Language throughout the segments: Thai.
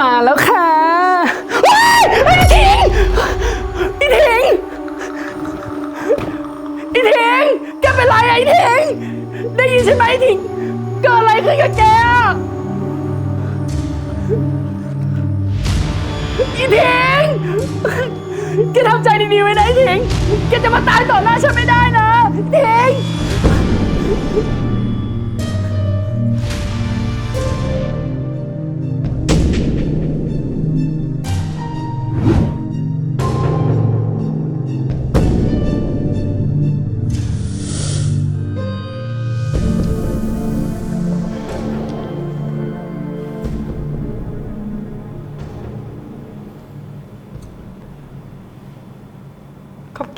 มาแล้วค่ะว้ายไอ้ทิงอ้ทิงอ้ทิงแกเป็นไรไอ้ทิงได้ยินใช่ไหมอ้ทิงเกิดอะไรขึ้นกับแกอะอ้ทิงแกทำใจดีๆไว้นะอ้ทิงแกจะมาตายต่อหน้าฉันไม่ได้นะอ้ทิง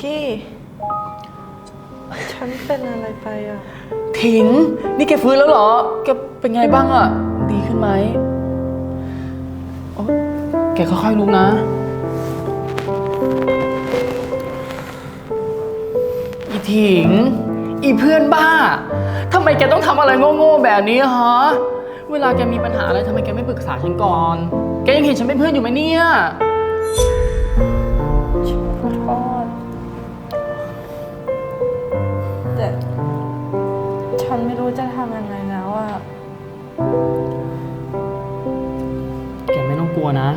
กี้ ฉันเป็นอะไรไปอะ ถิง นี่แกฟื้นแล้วเหรอ แกเป็นไงบ้างอะดีขึ้นไหมโอ๊ยแกค่อยๆลุกนะ อีถิง อีเพื่อนบ้า ทำไมแกต้องทำอะไรโง่ๆแบบนี้ฮะ เวลาแกมีปัญหาอะไรทำไมแกไม่ปรึกษาฉันก่อน แกยังเห็นฉันเป็นเพื่อนอยู่ไหมเนี่ย ลัวนะ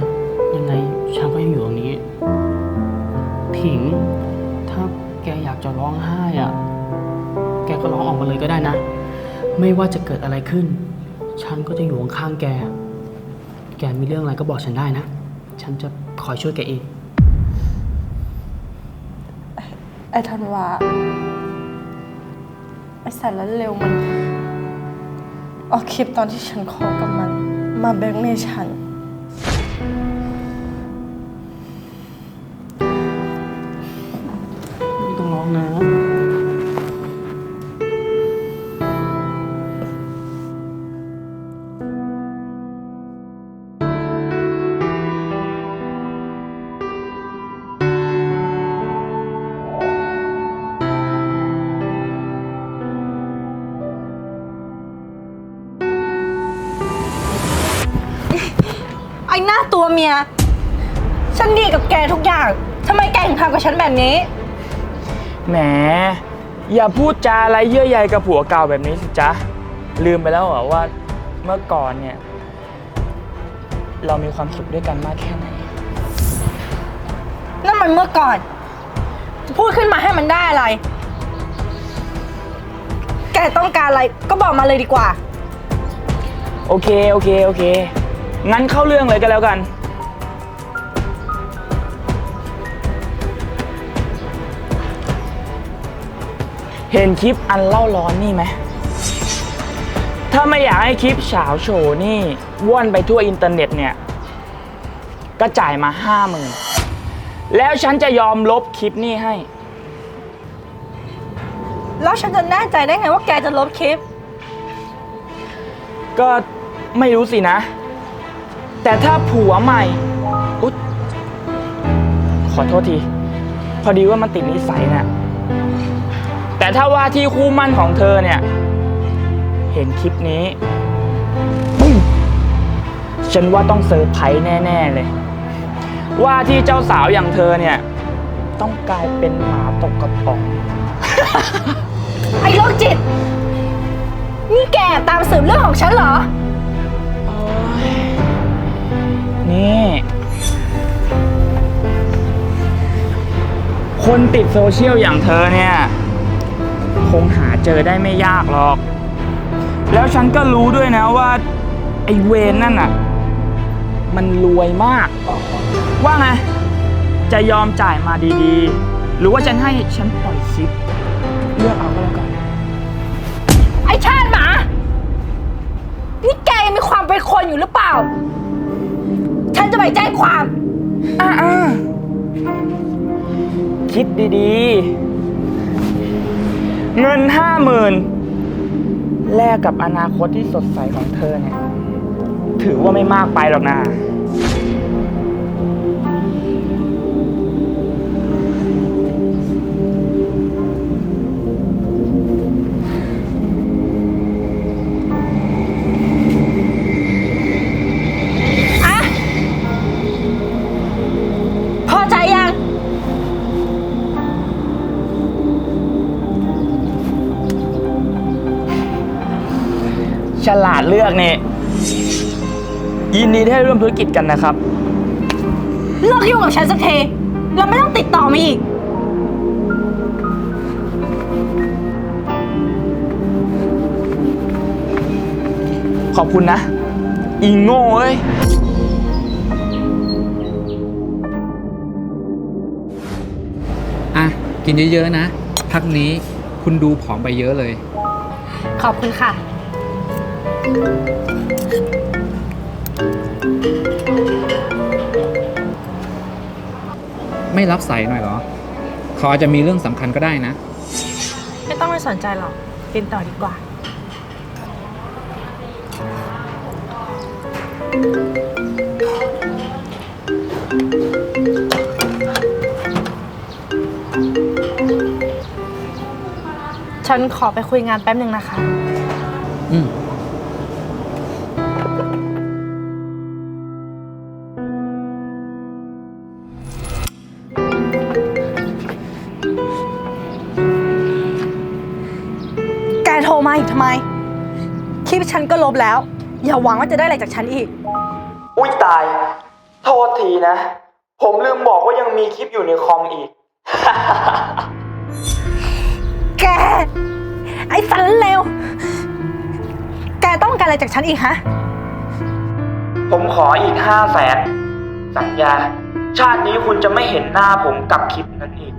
ยังไงฉันก็ยังอยู่ตรงนี้ถิง ถ้าแกอยากจะร้องไห้อะแกก็ร้องออกมาเลยก็ได้นะ ไม่ว่าจะเกิดอะไรขึ้น ฉันก็จะอยู่ข้างแก แกมีเรื่องอะไรก็บอกฉันได้นะ ฉันจะคอยช่วยแกเอง ไอ้ธันวาไอ้สารเร็วมันเอาคลิปตอนที่ฉันคอกับมัน มาแบล็กเมย์ฉันาตัวเมีย ฉันดีกับแกทุกอย่างทำไมแกถึงทำกับฉันแบบนี้ แหม อย่าพูดจาอะไรเยื่อใยกับผัวเก่าแบบนี้สิจ๊ะ ลืมไปแล้วเหรอว่าเมื่อก่อนเนี่ย เรามีความสุขด้วยกันมากแค่ไหน นั่นมันเมื่อก่อน พูดขึ้นมาให้มันได้อะไร แกต้องการอะไรก็บอกมาเลยดีกว่า โอเค โอเค โอเค งั้นเข้าเรื่องเลยก็แล้วกัน เห็นคลิปอันเล่าร้อนนี่ไหม ถ้าไม่อยากให้คลิปเฉาโชว์นี่ว่อนไปทั่วอินเทอร์เน็ตเนี่ย ก็จ่ายมาห้าหมื่นแล้วฉันจะยอมลบคลิปนี่ให้ แล้วฉันจะแน่ใจได้ไงว่าแกจะลบคลิป ก็ไม่รู้สินะ แต่ถ้าผัวใหม่อุ๊ยขอโทษที พอดีว่ามันติดนิสัยนะ่ะ แต่ถ้าว่าที่คู่มั่นของเธอเนี่ย เห็นคลิปนี้ปุ้งฉันว่าต้องเซอร์ไพรส์แน่ ๆ เลย ว่าที่เจ้าสาวอย่างเธอเนี่ย ต้องกลายเป็นหมาตกกระป๋อง ไอ้โรคจิต นี่แกตามสืบเรื่องของฉันเหรอ นี่ คนติดโซเชียลอย่างเธอเนี่ย คงหาเจอได้ไม่ยากหรอก แล้วฉันก็รู้ด้วยนะว่า ไอเวนนั่นน่ะ มันรวยมาก ว่าไง จะยอมจ่ายมาดีๆ หรือว่าฉันให้ฉันปล่อยคลิป เลือกเอาก็แล้วกัน ไอชาติหมา นี่แกยังมีความเป็นคนอยู่หรือเปล่า จะไปแจ้งความ อ่าๆคิดดีๆ เงินห้าหมื่นแลกกับอนาคตที่สดใสของเธอเนี่ย ถือว่าไม่มากไปหรอกนะ อกนี่ยินดีที่ได้ร่วมธุรกิจกันนะครับ เลิกยุ่งกับฉันสักทีแล้วไม่ต้องติดต่อมาอีก ขอบคุณนะ อีโง่เอ้ย อะ กินเยอะๆนะพักนี้คุณดูผอมไปเยอะเลย ขอบคุณค่ะ ไม่รับสายหน่อยเหรอ เขาอาจจะมีเรื่องสำคัญก็ได้นะ ไม่ต้องไปสนใจหรอกกินต่อดีกว่า ฉันขอไปคุยงานแป๊บหนึ่งนะคะ แล้ว อย่าหวังว่าจะได้อะไรจากฉันอีก อุ้ยตาย โทษทีนะ ผมลืมบอกว่ายังมีคลิปอยู่ในคอมอีก แก ไอ้สันเลว แกต้องการอะไรจากฉันอีกฮะ ผมขออีกห้าแสนสัญญา ชาตินี้คุณจะไม่เห็นหน้าผมกับคลิปนั้นอีก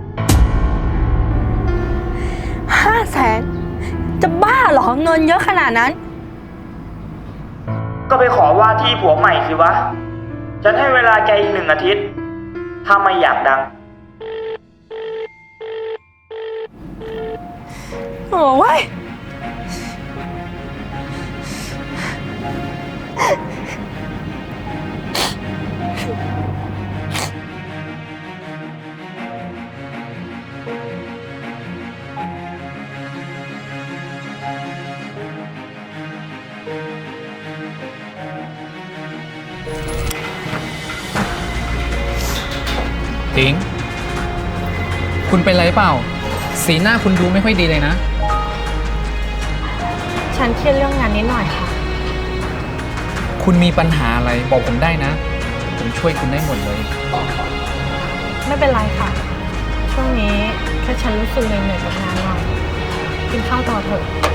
ห้าแสน จะบ้าเหรอเงินเยอะขนาดนั้น ก็ไปขอว่าที่ผัวใหม่สิวะ ฉันให้เวลาแกอีกหนึ่งอาทิตย์ ถ้าไม่อยากดัง โอ้ย ติงคุณเป็นไรเปล่า สีหน้าคุณดูไม่ค่อยดีเลยนะ ฉันเครียดเรื่องงานนิดหน่อยค่ะ คุณมีปัญหาอะไรบอกผมได้นะ ผมช่วยคุณได้หมดเลย ไม่เป็นไรค่ะ ช่วงนี้แค่ฉันรู้สึกเหนื่อยๆกับงานหน่อยกินข้าวต่อเถอะ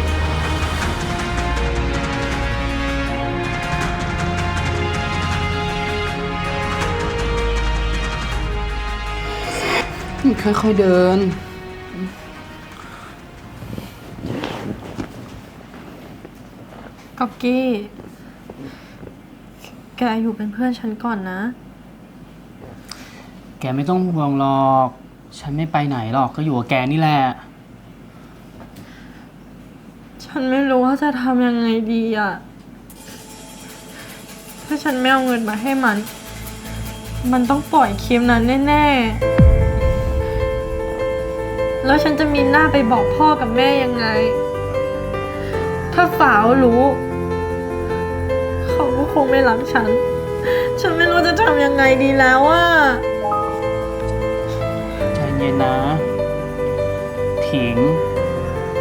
ค่อยๆเดิน ก๊อกกี้ แกอยู่เป็นเพื่อนฉันก่อนนะ แกไม่ต้องห่วงหรอก ฉันไม่ไปไหนหรอกก็อยู่กับแกนี่แหละ ฉันไม่รู้ว่าจะทำยังไงดีอะถ้าฉันไม่เอาเงินมาให้มัน มันต้องปล่อยคลิปนั้นแน่ๆ แล้วฉันจะมีหน้าไปบอกพ่อกับแม่ยังไง ถ้าฝาวรู้ เขาก็คงไม่รักฉัน ฉันไม่รู้จะทำยังไงดีแล้วอะใจเย็นนะ ถิง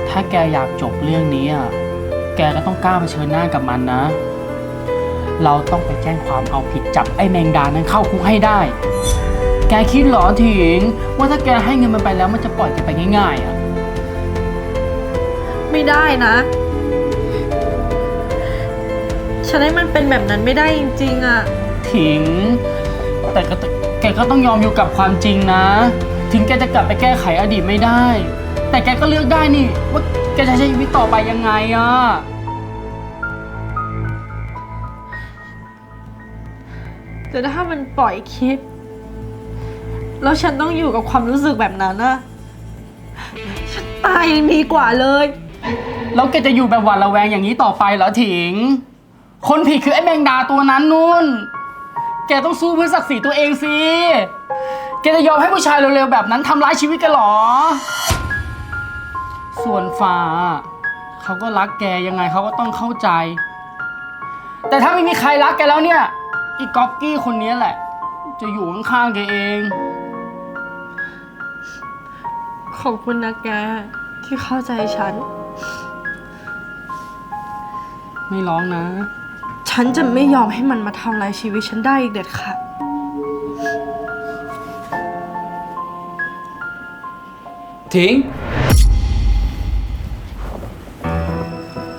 ถ้าแกอยากจบเรื่องนี้อะ แกก็ต้องกล้าเผชิญหน้ากับมันนะ เราต้องไปแจ้งความเอาผิดจับไอ้แมงดานั้นเข้าคุกให้ได้ แกคิดเหรอถิง ว่าถ้าแกให้เงินมันไปแล้วมันจะปล่อยแกไปง่ายๆอะ ไม่ได้นะ ฉันให้มันเป็นแบบนั้นไม่ได้จริงๆอะ ถิง แต่ก็ตแกก็ต้องยอมอยู่กับความจริงนะ ถึงแกจะกลับไปแก้ไขอดีตไม่ได้ แต่แกก็เลือกได้นี่ ว่าแกจะใช้ชีวิตต่อไปยังไงอะ แต่ถ้ามันปล่อยคลิป แล้วฉันต้องอยู่กับความรู้สึกแบบนั้นอะฉันตายยังดีกว่าเลย แล้วแกจะอยู่แบบหวาดระแวงอย่างนี้ต่อไปเหรอถิง คนผิดคือไอ้แมงดาตัวนั้นนู่น แกต้องสู้เพื่อศักดิ์ศรีตัวเองสิ แกจะยอมให้ผู้ชายเร็วๆแบบนั้นทำร้ายชีวิตแกันเหรอ ส่วนฟ้า เขาก็รักแกยังไงเขาก็ต้องเข้าใจ แต่ถ้าไม่มีใครรักแกแล้วเนี่ยอีก๊อกกี้คนนี้แหละ จะอยู่ข้างๆแกเอง ขอบคุณนะแกที่เข้าใจฉัน ไม่ร้องนะ ฉันจะไม่ยอมให้มันมาทำลายชีวิตฉันได้อีกเด็ดขาดถิง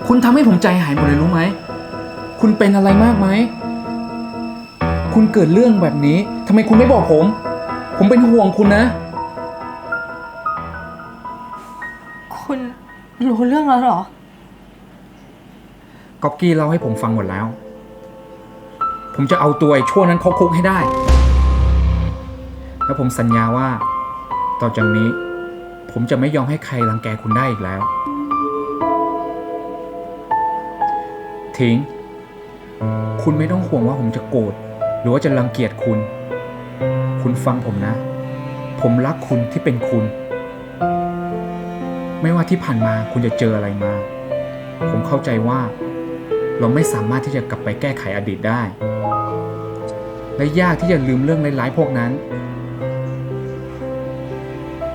คุณทำให้ผมใจหายหมดเลยรู้ไหม คุณเป็นอะไรมากไหม คุณเกิดเรื่องแบบนี้ทำไมคุณไม่บอกผม ผมเป็นห่วงคุณนะ รู้เรื่องแล้วเหรอ ก๊อกกี้เล่าให้ผมฟังหมดแล้ว ผมจะเอาตัวไอ้ชั่วนั้นเข้าคุกให้ได้ แล้วผมสัญญาว่า ต่อจากนี้ ผมจะไม่ยอมให้ใครรังแกคุณได้อีกแล้ว ทิ้ง คุณไม่ต้องห่วงว่าผมจะโกรธหรือว่าจะรังเกียจคุณ คุณฟังผมนะ ผมรักคุณที่เป็นคุณ ไม่ว่าที่ผ่านมาคุณจะเจออะไรมา ผมเข้าใจว่า เราไม่สามารถที่จะกลับไปแก้ไขอดีตได้ และยากที่จะลืมเรื่องร้ายๆพวกนั้น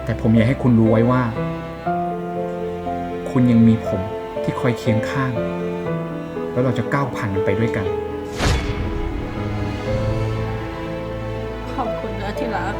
แต่ผมอยากให้คุณรู้ไว้ว่า คุณยังมีผมที่คอยเคียงข้าง แล้วเราจะก้าวผ่านมันไปด้วยกัน ขอบคุณนะที่รัก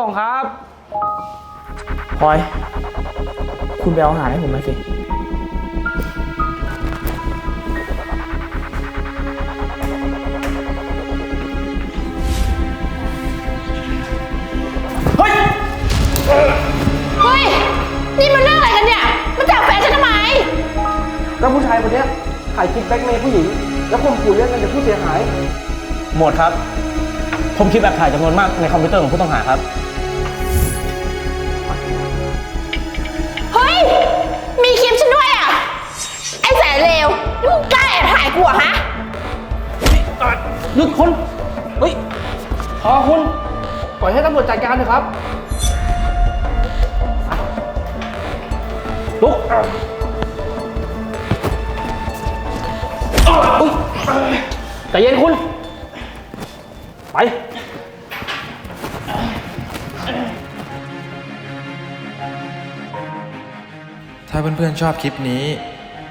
ส่งครับพลอย คุณไปเอาอาหารให้ผมมาสิเฮ้ย นี่มันเรื่องอะไรกันเนี่ย มันจับแฟนฉันทำไม แล้วผู้ชายคนเนี้ยถ่ายคลิปแบล็กเมย์ผู้หญิง แล้วข่มขู่เรียกเงินจากผู้เสียหาย หมดครับ ผมคิดแบบถ่ายจำนวนมากในคอมพิวเตอร์ของผู้ต้องหาครับ แอบถ่ายกูเหรอฮะหยุดคุณเฮ้ยพอคุณ ปล่อยให้ตำรวจจัดการเถอะครับลุกอุ๊ยใจเย็นคุณ ไป ถ้าเพื่อนๆชอบคลิปนี้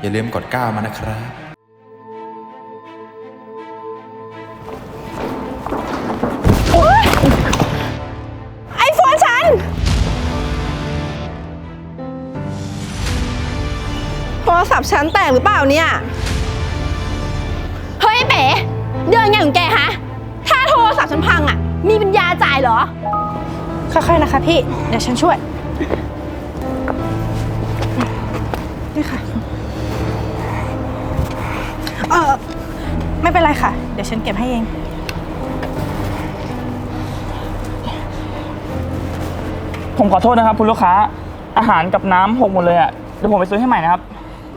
อย่าลืมกดก้าวมานะครับ เปล่าเนี่ย เฮ้ยเป๋เดินไงของแกฮะ ถ้าโทรศัพท์ฉันพังอะ มีปัญญาจ่ายเหรอ ค่อยๆนะคะพี่ เดี๋ยวฉันช่วย นี่ค่ะ เออไม่เป็นไรค่ะ เดี๋ยวฉันเก็บให้เอง ผมขอโทษนะครับคุณลูกค้า อาหารกับน้ำหกหมดเลยอะ่ะ เดี๋ยวผมไปซื้อให้ใหม่นะครับ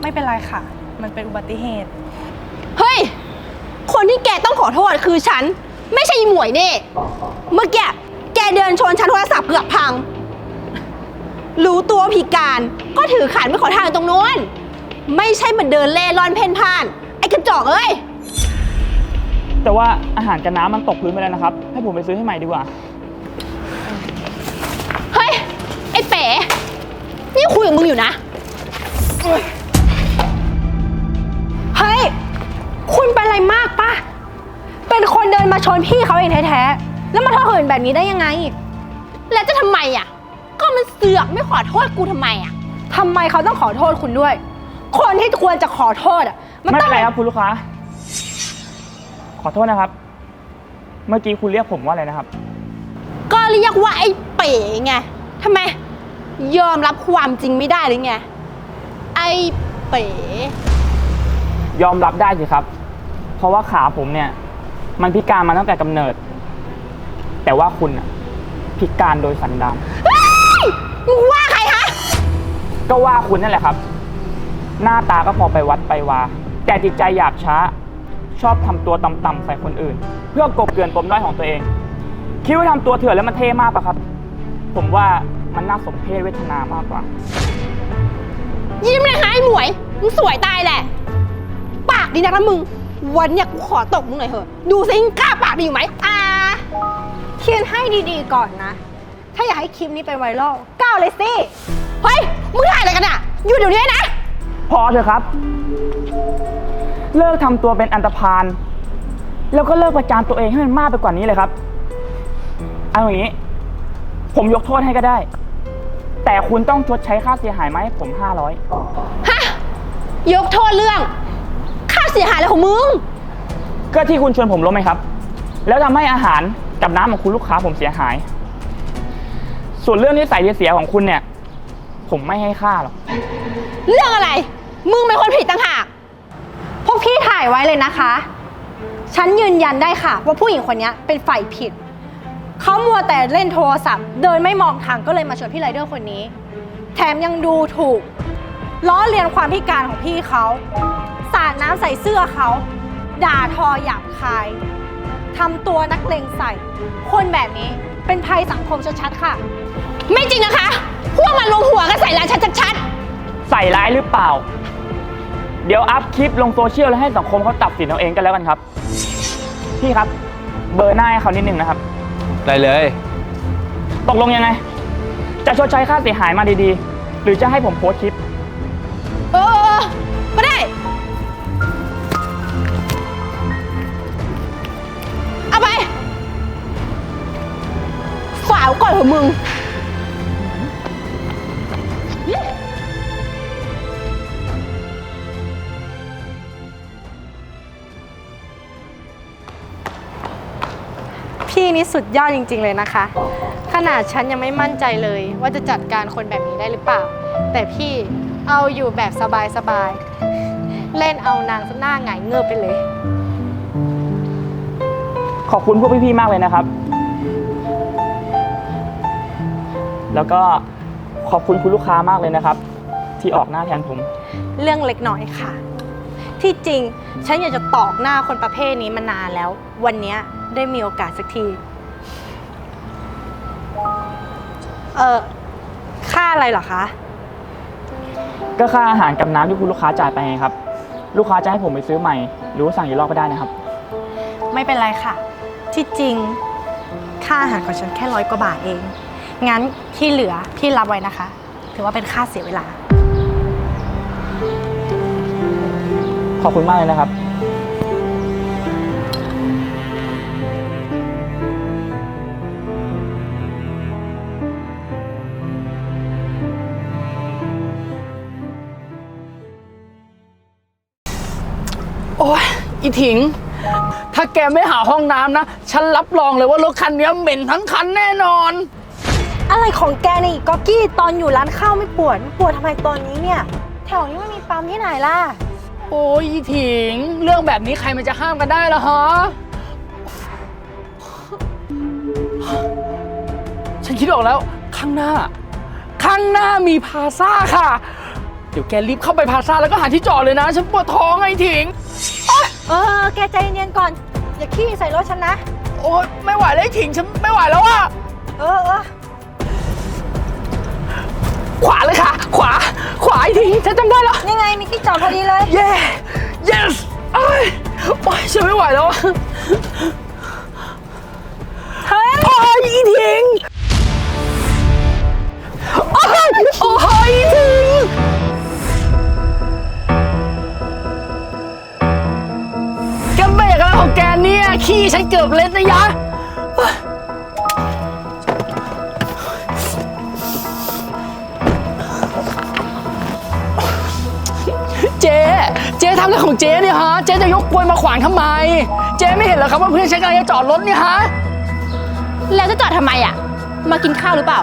ไม่เป็นไรค่ะ มันเป็นอุบัติเหตุ เฮ้ย คนที่แกต้องขอโทษคือฉัน ไม่ใช่อีหมวยนี่ เมื่อกี้แกเดินชนฉันโทรศัพท์เกือบพัง รู้ตัวพิการก็ถือขันไปขอทางตรงโน้น ไม่ใช่มาเดินเล่ร่อนเพ่นพ่าน ไอ้กระจอกเอ้ย แต่ว่าอาหารกับน้ำมันตกพื้นไปแล้วนะครับ ให้ผมไปซื้อให้ใหม่ดีกว่า เฮ้ย ไอ้เป๋นี่คุยกับมึงอยู่นะ ชนพี่เขาเองแท้ๆ แล้วมาโทษคนอื่นแบบนี้ได้ยังไง แล้วจะทำไมอะ ก็มันเสือกไม่ขอโทษกูทำไมอะ ทำไมเขาต้องขอโทษคุณด้วย คนที่ควรจะขอโทษอะมันไม่ต้อเป็งนไรครับคุณลูกค้า ขอโทษนะครับ เมื่อกี้คุณเรียกผมว่าอะไรนะครับ ก็เรียกว่าไอ้เป๋ไงทำไม ยอมรับความจริงไม่ได้หรือไง ไอ้เป๋ ยอมรับได้สิครับ เพราะว่าขาผมเนี่ย มันพิการมาตั้งแต่กำเนิด แต่ว่าคุณน่ะพิการโดยสันดาน เฮ้ยมึงว่าใครฮะ ก็ว่าคุณนั่นแหละครับ หน้าตาก็พอไปวัดไปวา แต่จิตใจหยาบช้า ชอบทำตัวต่ำๆใส่คนอื่น เพื่อกบเกลื่อนปมด้อยของตัวเอง คิดว่าทำตัวเถื่อนแล้วมันเท่มากปะครับ ผมว่ามันน่าสมเพชเวทนามากกว่า ยิ้มเลยค่ะไอ้หมวย มึงสวยตายแหละ ปากดีนักนะมึง วันเนี้ยกูขอตกมึงหน่อยเถอะ ดูสิมึงกล้าปากดีอยู่ไหมอ่าเขียนให้ดีๆก่อนนะ ถ้าอยากให้คลิปนี้เป็นไวรัลก้าวเลยสิ เฮ้ย มึงถ่ายอะไรกันอะอยู่เดี๋ยวนี้นะ พอเถอะครับ เลิกทำตัวเป็นอันตรพาน แล้วก็เลิกประจานตัวเองให้มันมากไปกว่านี้เลยครับ เอาอย่างนี้ ผมยกโทษให้ก็ได้ แต่คุณต้องชดใช้ค่าเสียหายมาให้ผม 500 ฮะ ยกโทษเรื่องค่า เสียหายอะไรของมึง ก็ที่คุณชวนผมล้มไหมครับ แล้วทำให้อาหารกับน้ำของคุณลูกค้าผมเสียหาย ส่วนเรื่องนิสัยเสียของคุณเนี่ย ผมไม่ให้ค่าหรอก เรื่องอะไร มึงเป็นคนผิดต่างหาก พวกพี่ถ่ายไว้เลยนะคะ ฉันยืนยันได้ค่ะ ว่าผู้หญิงคนนี้เป็นฝ่ายผิด เขามัวแต่เล่นโทรศัพท์ เดินไม่มองทางก็เลยมาชนพี่ไรเดอร์คนนี้ แถมยังดูถูกล้อเลียนความพิการของพี่เขาสาดน้ำใส่เสื้อเขา ด่าทอหยาบคายทำตัวนักเลงใส่ คนแบบนี้เป็นภัยสังคมชัดๆค่ะ ไม่จริงนะคะ พวกมันลงหัวกันใส่ร้านฉันชัดใส่ร้ายหรือเปล่า เดี๋ยวอัพคลิปลงโซเชียลแล้วให้สังคมเขาตัดสินเอาเองกันแล้วกันครับ พี่ครับ เบอร์หน้าให้เขานิดนึงนะครับ ได้เลย ตกลงยังไง จะชดใช้ค่าเสียหายมาดีๆ หรือจะให้ผมโพสต์คลิปาวก่อนเถอะมึง พี่นี่สุดยอดจริง ๆ เลยนะคะ ขนาดฉันยังไม่มั่นใจเลย ว่าจะจัดการคนแบบนี้ได้หรือเปล่า แต่พี่เอาอยู่แบบสบายๆ เล่นเอานางซะหน้าหงายเงือบไปเลย ขอบคุณพวกพี่ๆมากเลยนะครับ แล้วก็ขอบคุณคุณลูกค้ามากเลยนะครับ ที่ออกหน้าแทนผม เรื่องเล็กน้อยค่ะ ที่จริงฉันอยากจะตอกหน้าคนประเภทนี้มานานแล้ว วันเนี้ยได้มีโอกาสสักที เออค่าอะไรเหรอคะ ก็ค่าอาหารกับน้ำที่คุณลูกค้าจ่ายไปไงครับ ลูกค้าจะให้ผมไปซื้อใหม่ หรือว่าสั่งอีกรอบก็ได้นะครับ ไม่เป็นไรค่ะ ที่จริง ค่าอาหารของฉันแค่ร้อยกว่าบาทเอง งั้นที่เหลือพี่รับไว้นะคะ ถือว่าเป็นค่าเสียเวลา ขอบคุณมากเลยนะครับ โอ้ยอีถิง ถ้าแกไม่หาห้องน้ำนะ ฉันรับรองเลยว่ารถคันนี้เหม็นทั้งคันแน่นอน อะไรของแกเนี่ยอีกก๊อกกี้ตอนอยู่ร้านข้าวไม่ปวดปวดทำไมตอนนี้เนี่ย แถวนี้ไม่มีปั๊มที่ไหนล่ะ โอ้ยอีถิง เรื่องแบบนี้ใครมันจะห้ามกันได้ล่ะฮะ ฉันคิดออกแล้ว ข้างหน้า ข้างหน้ามีพาซ่าค่ะ เดี๋ยวแกรีบเข้าไปพาซ่าแล้วก็หาที่จอดเลยนะ ฉันปวดท้องไอ้ถิง เออ แกใจเย็นๆก่อน อย่าขี้ใส่รถฉันนะ โอ๊ยไม่ไหวแล้วไอ้ถิง ฉันไม่ไหวแล้วอะเออเออ ขวาเลยค่ะ ขวา ขวาไอ้ถิงฉันจำได้แล้ว นี่ไงมีที่จอดพอดีเลย เย้ yes เอ้ยโอ๊ยฉันไม่ไหวแล้วอะเฮ้ย โอ้ยอีถิงโอ้ยโอ้ยอีถิง แกเบรกอะไรของแกเนี่ย ขี้ฉันเกือบเล็ดนะยะ เจ๊เจ๊ทำอะไรของเจ๊เนี่ยฮะ เจ๊จะยกกลวยมาขวางทำไม เจ๊ไม่เห็นเหรอครับว่าเพื่อนฉันกำลังจะจอดรถเนี่ยฮะ แล้วจะจอดทำไมอะ มากินข้าวหรือเปล่า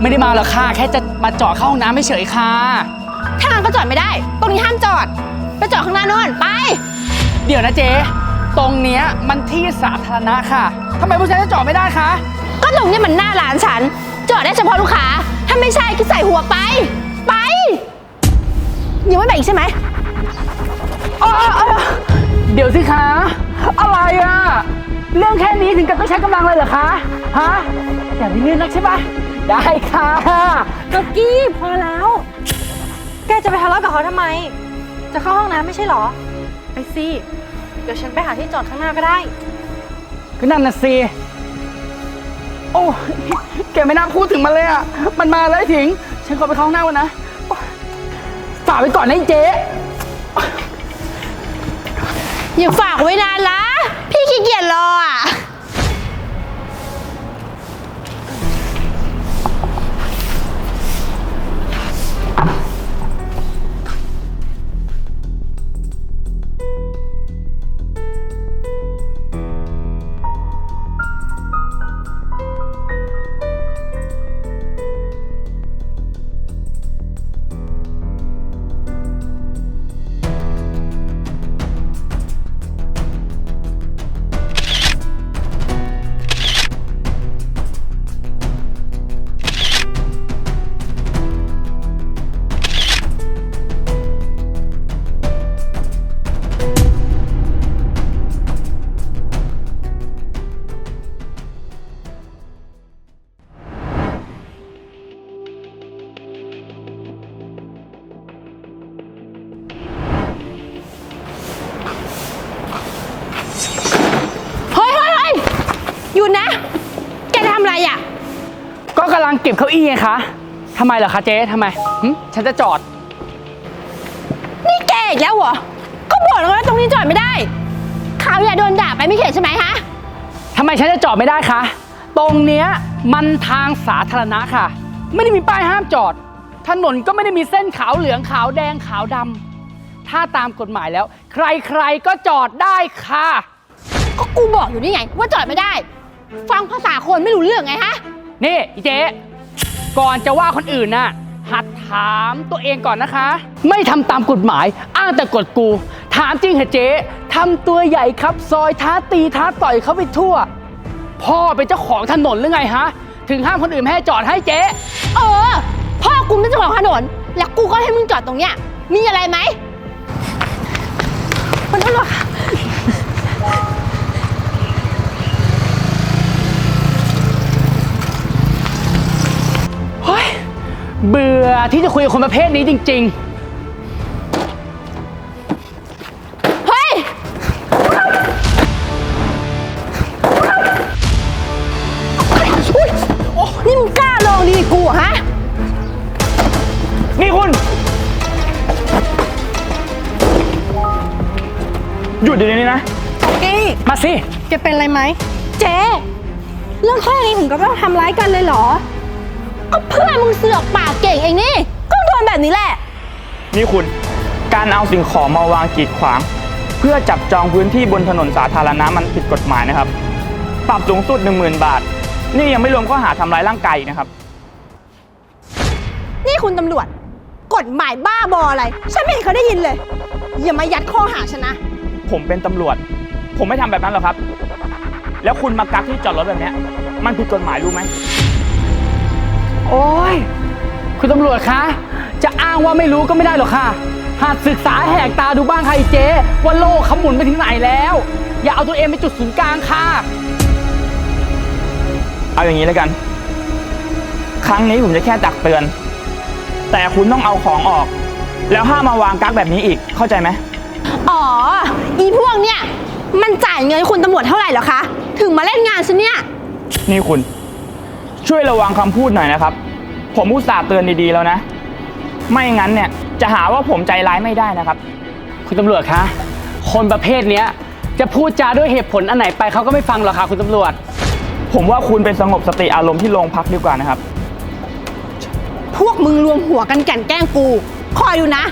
ไม่ได้มาหรอกค่ะ แค่จะมาจอดเข้าห้องน้ำไม่เฉยๆค่ะ ถ้างั้นก็จอดไม่ได้ ตรงนี้ห้ามจอด ไปจอดข้างหน้าโน่นไป เดี๋ยวนะเจ๊ ตรงเนี้ยมันที่สาธารณะค่ะทำไมผู้ชายจะจอดไม่ได้คะ ก็ตรงนี้มันหน้าร้านฉัน จอดได้เฉพาะลูกค้า ถ้าไม่ใช่ก็ใส่หัวไป ไป ยังไม่แบ่งอีกใช่ไหมเดี๋ยวสิคะอะไรอะเรื่องแค่นี้ถึงกับต้องใช้กำลังเลยเหรอคะฮะอย่ามีเรื่องนักใช่ปะได้ค่ะกักกี้พอแล้ว แกจะไปทะเลาะกับเขาทำไม จะเข้าห้องน้ำไม่ใช่เหรอ ไปสิ เดี๋ยวฉันไปหาที่จอดข้างหน้าก็ได้ ก็นั่นน่ะสิโอ้ยแกไม่น่าพูดถึงมันเลยอะ มันมาแล้วไอ้ถิง ฉันขอไปเข้าห้องน้ำก่อนนะโอ๊ย ฝากไว้ก่อนนะไอ้เจ๊อย่าฝากไว้นานละ พี่ขี้เกียจรออะ ทำไมเหรอคะเจ๊ทำไมหึฉันจะจอด นี่แกอีกแล้วเหรอ ก็บอกแล้วว่าตรงนี้จอดไม่ได้ขาวอย่าโดนด่าไปไม่เข็ดใช่ไหมฮะ ทำไมฉันจะจอดไม่ได้คะ ตรงเนี้ยมันทางสาธารณะค่ะ ไม่ได้มีป้ายห้ามจอด ถนนก็ไม่ได้มีเส้นขาวเหลืองขาวแดงขาวดำ ถ้าตามกฎหมายแล้ว ใครๆก็จอดได้ค่ะ ก็กูบอกอยู่นี่ไงว่าจอดไม่ได้ ฟังภาษาคนไม่รู้เรื่องไงฮะ นี่อีเจ๊ ก่อนจะว่าคนอื่นน่ะ หัดถามตัวเองก่อนนะคะ ไม่ทำตามกฎหมาย อ้างแต่กฎกู ถามจริงเหรอเจ๊ทำตัวใหญ่ครับ ซอยท้าตีท้าต่อยเขาไปทั่ว พ่อเป็นเจ้าของถนนหรือไงฮะ ถึงห้ามคนอื่นไม่ให้จอดให้เจ๊เออ พ่อกูเป็นเจ้าของถนน แล้วกูก็ให้มึงจอดตรงเนี้ย มีอะไรไหมมันตำรวจค่ะ เฮ้ย เบื่อที่จะคุยกับคนประเภทนี้จริงเฮ้ย อุ๊ยโอ้นี่มึงกล้าลองดีกูเหรอฮะๆนี่คุณ หยุดเดี๋ยวนี้นะ กี้มาสิ แกเป็นอะไรไหม เจ๊ เรื่องแค่นี้ถึงก็ต้องทำร้ายกันเลยเหรอ ก็เพื่อนมึงเสือกปากเก่งเองนี่ ก็โดนแบบนี้แหละ นี่คุณ การเอาสิ่งของมาวางกีดขวาง เพื่อจับจองพื้นที่บนถนนสาธารณะมันผิดกฎหมายนะครับ ปรับสูงสุด 10,000 บาท นี่ยังไม่รวมข้อหาทำร้ายร่างกายอีกนะครับ นี่คุณตำรวจ กฎหมายบ้าบออะไร ฉันไม่เห็นเขาได้ยินเลย อย่ามายัดข้อหาฉันนะ ผมเป็นตำรวจ ผมไม่ทำแบบนั้นหรอกครับ แล้วคุณมากักที่จอดรถแบบเนี้ยมันผิดกฎหมายรู้ไหม วจคะ จะอ้างว่าไม่รู้ก็ไม่ได้หรอกค่ะ หากศึกษาแหกตาดูบ้างค่ะไอ้เจ๊ว่าโลกเขาหมุนไปถึงไหนแล้ว อย่าเอาตัวเองเป็นจุดศูนย์กลางค่ะ เอาอย่างนี้แล้วกัน ครั้งนี้ผมจะแค่ตักเตือน แต่คุณต้องเอาของออก แล้วห้ามมาวางกักแบบนี้อีกเข้าใจไหมอ๋อ อีพวกเนี่ย มันจ่ายเงินคุณตำรวจเท่าไหร่เหรอคะ ถึงมาเล่นงานฉันเนี่ย นี่คุณ ช่วยระวังคำพูดหน่อยนะครับ ผมอุตส่าห์เตือนดีๆแล้วนะ ไม่งั้นเนี่ยจะหาว่าผมใจร้ายไม่ได้นะครับ คุณตำรวจคะ คนประเภทเนี้ยจะพูดจาด้วยเหตุผลอันไหนไปเขาก็ไม่ฟังหรอกค่ะคุณตำรวจ ผมว่าคุณเป็นสงบสติอารมณ์ที่โรงพักดีกว่านะครับ พวกมึงรวมหัวกันกลันแกล้งกู คอยดูนะ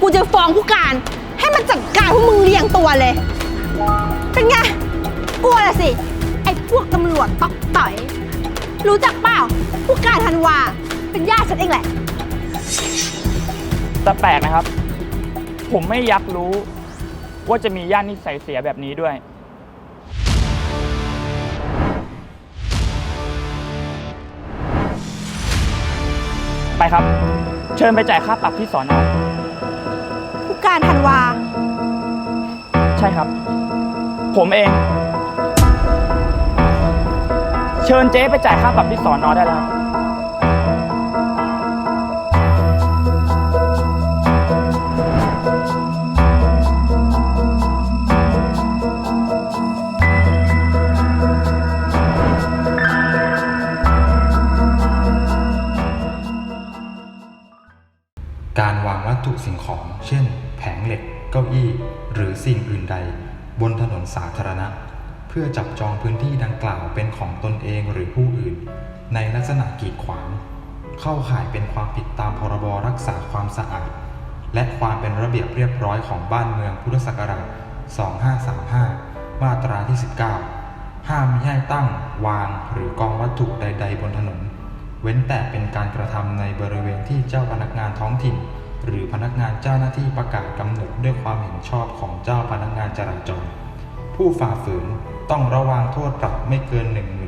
กูจะฟ้องผู้การ ให้มันจัดการพวกมึงเรียงตัวเลย เป็นไง กลัวละสิ ไอ้พวกตำรวจตอกต่อย รู้จักเปล่า ผู้การธันวา เป็นญาติฉันเองแหละ แต่แปลกนะครับ ผมไม่อยักรู้ ว่าจะมีญาตินิสัยเสียแบบนี้ด้วย ไปครับ เชิญไปจ่ายค่าปรับที่สอนอการธันวา ใช่ครับ ผมเอง เชิญเจ๊ไปจ่ายค่าปรับที่สอนอได้แล้วการ เช่น แผงเหล็ก เก้าอี้ หรือสิ่งอื่นใด บนถนนสาธารณะ เพื่อจับจองพื้นที่ดังกล่าวเป็นของตนเองหรือผู้อื่น ในลักษณะกีดขวาง เข้าข่ายเป็นความผิดตามพรบรักษาความสะอาด และความเป็นระเบียบเรียบร้อยของบ้านเมืองพุทธศักราช 2535 มาตราที่ 19 ห้ามมิให้ตั้ง วาง หรือกองวัตถุใด ๆ บนถนน เว้นแต่เป็นการกระทำในบริเวณที่เจ้าพนักงานท้องถิ่น หรือพนักงานเจ้าหน้าที่ประกาศกำหนดด้วยความเห็นชอบของเจ้าพนักงานจราจร ผู้ฝ่าฝืนต้องระวางโทษปรับไม่เกิน1